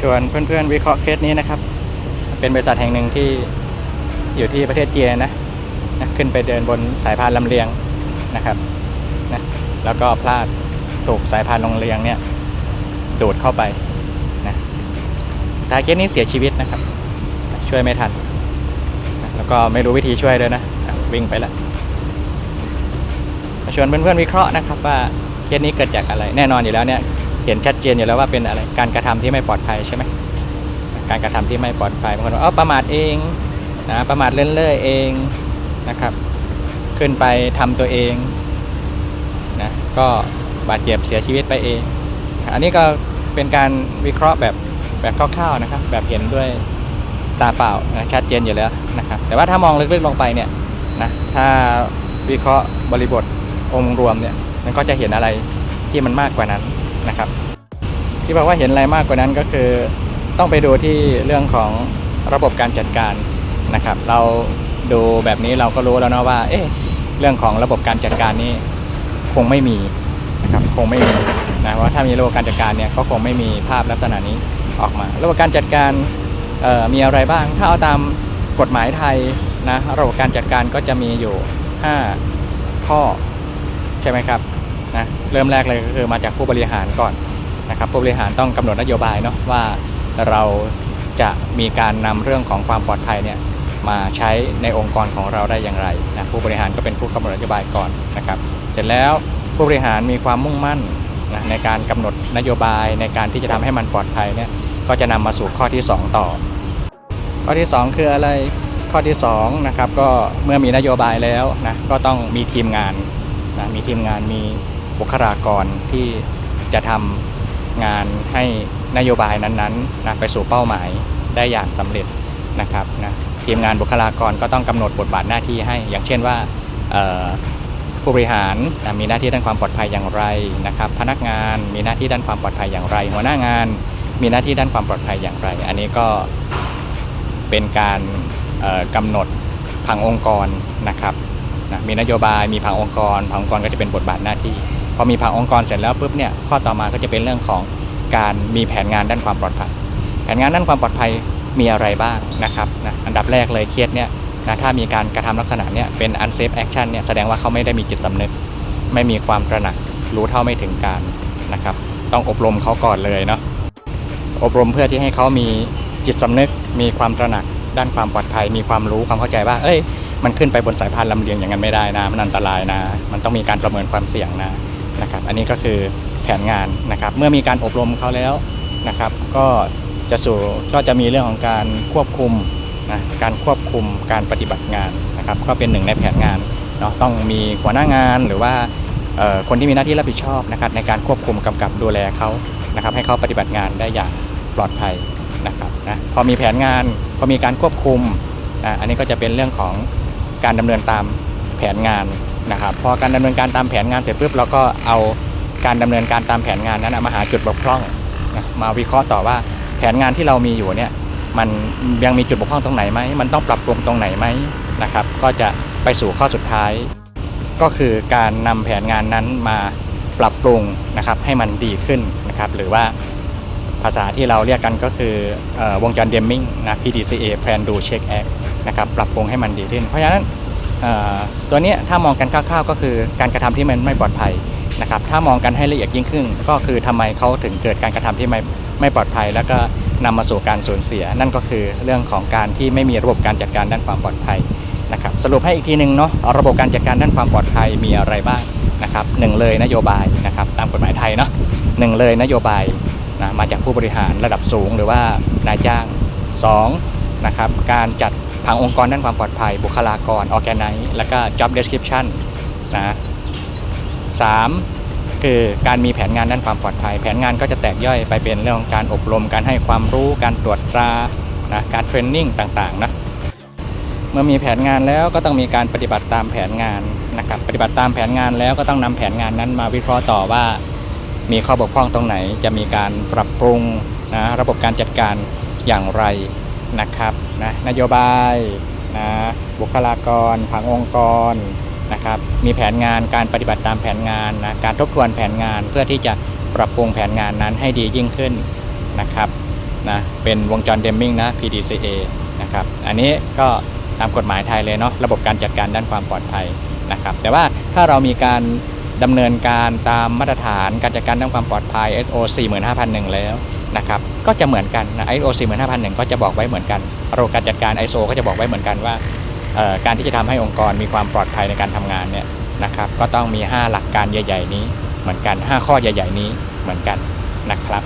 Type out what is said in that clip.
ชวนเพื่อนๆวิเคราะห์เคสนี้นะครับ เป็นบริษัทแห่งหนึ่งที่อยู่ที่ประเทศเจีนนะนะขึ้นไปเดินบนสายพานลำเลียงนะครับนะแล้วก็พลาดถูกสายพานลำเลียงเนี่ยดูดเข้าไปนะท้ายเคสนี้เสียชีวิตนะครับ ช่วยไม่ทันนะแล้วก็ไม่รู้วิธีช่วยเลยนะอะวิ่งไปแล้วชวนเพื่อนๆวิเคราะห์นะครับว่าเคสนี้เกิดจากอะไรแน่นอนอยู่แล้วเนี่ย ห็นชัดเจนอยู่แล้วว่าเป็นอะไรการกระทำที่ไม่ปลอดภัยใช่ไหมการกระทำที่ไม่ปลอดภัยบางคนบอกอ๋อประมาทเองนะประมาทเล่นเล่อเองนะครับ ขึ้นไปทำตัวเองนะก็บาดเจ็บเสียชีวิตไปเอง อันนี้ก็เป็นการวิเคราะห์แบบแบบคร่าวๆนะครับ แบบเห็นด้วยตาเปล่านะชัดเจนอยู่แล้วนะครับ แต่ว่าถ้ามองลึกๆลงไปเนี่ยนะถ้าวิเคราะห์บริบทองค์รวมเนี่ยมันก็จะเห็นอะไรที่มันมากกว่านั้นนะครับ ที่บอกว่าเห็นอะไรมากกว่านั้นก็คือต้องไปดูที่เรื่องของระบบการจัดการนะครับ เราดูแบบนี้เราก็รู้แล้วนะว่า เอ๊ะเรื่องของระบบการจัดการนี้คงไม่มีนะครับคงไม่มีนะว่าถ้ามีระบบการจัดการเนี่ยก็คงไม่มีภาพลักษณะนี้ออกมา ระบบการจัดการมีอะไรบ้าง ถ้าเอาตามกฎหมายไทยนะระบบการจัดการก็จะมีอยู่ 5 ข้อใช่ไหมครับนะเริ่มแรกเลยก็คือมาจากผู้บริหารก่อน นะครับผู้บริหารต้องกำหนดนโยบายเนาะว่าเราจะมีการนำเรื่องของความปลอดภัยเนี่ยมาใช้ในองค์กรของเราได้อย่างไรนะผู้บริหารก็เป็นผู้กำหนดนโยบายก่อนนะครับ เสร็จแล้วผู้บริหารมีความมุ่งมั่นนะในการกำหนดนโยบายในการที่จะทำให้มันปลอดภัยเนี่ยก็จะนำมาสู่ข้อที่ 2 ต่อ ข้อที่ 2 คืออะไรข้อที่2นะครับก็เมื่อมีนโยบายแล้วนะก็ต้องมีทีมงานนะมีทีมงานมีบุคลากรที่จะทำ งานให้นโยบายนั้นๆนะไปสู่เป้าหมายได้อย่างสำเร็จนะครับนะทีมงานบุคลากรก็ต้องกำหนดบทบาทหน้าที่ให้ อย่างเช่นว่าผู้บริหารนะมีหน้าที่ด้านความปลอดภัยอย่างไรนะครับ พนักงานมีหน้าที่ด้านความปลอดภัยอย่างไร หัวหน้างานมีหน้าที่ด้านความปลอดภัยอย่างไร อันนี้ก็เป็นการเอ่อกำหนดผังองค์กรนะครับนะมีนโยบายมีผังองค์กรผังองค์กรก็จะเป็นบทบาทหน้าที่ อมีผังองค์กรเสร็จแล้วปุ๊บเนี่ยข้อต่อมาก็จะเป็นเรื่องของการมีแผนงานด้านความปลอดภัย แผนงานด้านความปลอดภัยมีอะไรบ้างนะครับนะอันดับแรกเลยเคสเนี่ยนะถ้ามีการกระทำลักษณะเนี่ยเป็น unsafe action เนี่ยแสดงว่าเขาไม่ได้มีจิตสำนึก ไม่มีความตระหนักรู้เท่าไม่ถึงการนะครับ ต้องอบรมเขาก่อนเลยเนาะอบรมเพื่อที่ให้เขามีจิตสำนึก มีความตระหนักด้านความปลอดภัย มีความรู้ความเข้าใจว่า เอ้ย มันขึ้นไปบนสายพานลำเลียงอย่างนั้นไม่ได้นะ มันอันตรายนะ มันต้องมีการประเมินความเสี่ยงนะ นะครับอันนี้ก็คือแผนงานนะครับเมื่อมีการอบรมเขาแล้วนะครับก็จะสู่ก็จะมีเรื่องของการควบคุมนะการควบคุมการปฏิบัติงานนะครับก็เป็นหนึ่งในแผนงานเนาะต้องมีหัวหน้างานหรือว่าคนที่มีหน้าที่รับผิดชอบนะครับในการควบคุมกำกับดูแลเขานะครับให้เขาปฏิบัติงานได้อย่างปลอดภัยนะครับนะพอมีแผนงานพอมีการควบคุมนะอันนี้ก็จะเป็นเรื่องของการดำเนินตามแผนงาน นะครับพอการดำเนินการตามแผนงานเสร็จปุ๊บเราก็เอาการดำเนินการตามแผนงานนั้นมาหาจุดบกพร่องนะมาวิเคราะห์ต่อว่าแผนงานที่เรามีอยู่เนี่ยมันยังมีจุดบกพร่องตรงไหนไหมมันต้องปรับปรุงตรงไหนไหมนะครับ ก็จะไปสู่ข้อสุดท้าย ก็คือการนำแผนงานนั้นมาปรับปรุงนะครับให้มันดีขึ้นนะครับหรือว่าภาษาที่เราเรียกกันก็คือออวงจรเดมมิงนะ PDCA Plan Do Check Act นะครับปรับปรุงให้มันดีขึ้น เพราะฉะนั้น ตัวนี้ถ้ามองกันคร่าวๆก็คือการกระทำที่มันไม่ปลอดภัยนะครับถ้ามองกันให้ละเอียดยิ่งขึ้น ก็คือทำไมเขาถึงเกิดการกระทำที่ไม่ไม่ปลอดภัย แล้วก็นำมาสู่การสูญเสีย นั่นก็คือเรื่องของการที่ไม่มีระบบการจัดการด้านความปลอดภัยนะครับสรุปให้อีกทีหนึ่งเนาะระบบการจัดการด้านความปลอดภัยมีอะไรบ้างนะครับหนึ่งเลยนโยบายนะครับตามกฎหมายไทยเนาะหนึ่งเลยนโยบายนะมาจากผู้บริหารระดับสูงหรือว่านายจ้าง2นะครับการจัด ผังองค์กรด้านความปลอดภัย บุคลากร organize แล้วก็ job description นะสามคือการมีแผนงานด้านความปลอดภัย แผนงานก็จะแตกย่อยไปเป็นเรื่องของการอบรม การให้ความรู้ การตรวจตรานะการเทรนนิ่งต่างๆนะเมื่อมีแผนงานแล้วก็ต้องมีการปฏิบัติตามแผนงานนะครับ ปฏิบัติตามแผนงานแล้วก็ต้องนำแผนงานนั้นมาวิเคราะห์ต่อว่า มีข้อบกพร่องตรงไหน จะมีการปรับปรุงนะระบบการจัดการอย่างไรนะครับ นะนโยบายนะบุคลากรผังองค์กรนะครับมีแผนงานการปฏิบัติตามแผนงานนะการทบทวนแผนงานเพื่อที่จะปรับปรุงแผนงานนั้นให้ดียิ่งขึ้นนะครับนะเป็นวงจรเดมมิงนะ PDCA นะครับอันนี้ก็ตามกฎหมายไทยเลยเนาะระบบการจัดการด้านความปลอดภัยนะครับแต่ว่าถ้าเรามีการดำเนินการตามมาตรฐานการจัดการด้านความปลอดภัย SO 45001 แล้ว นะครับก็จะเหมือนกันนะ ISO 45001 ก็จะบอกไว้เหมือนกันระบบการจัดการ ISO ก็จะบอกไว้เหมือนกันว่าการที่จะทำให้องค์กรมีความปลอดภัยในการทำงานเนี่ยนะครับก็ต้องมี 5 หลักการใหญ่ ๆ นี้เหมือนกัน 5 ข้อใหญ่ ๆ นี้เหมือนกันนะครับ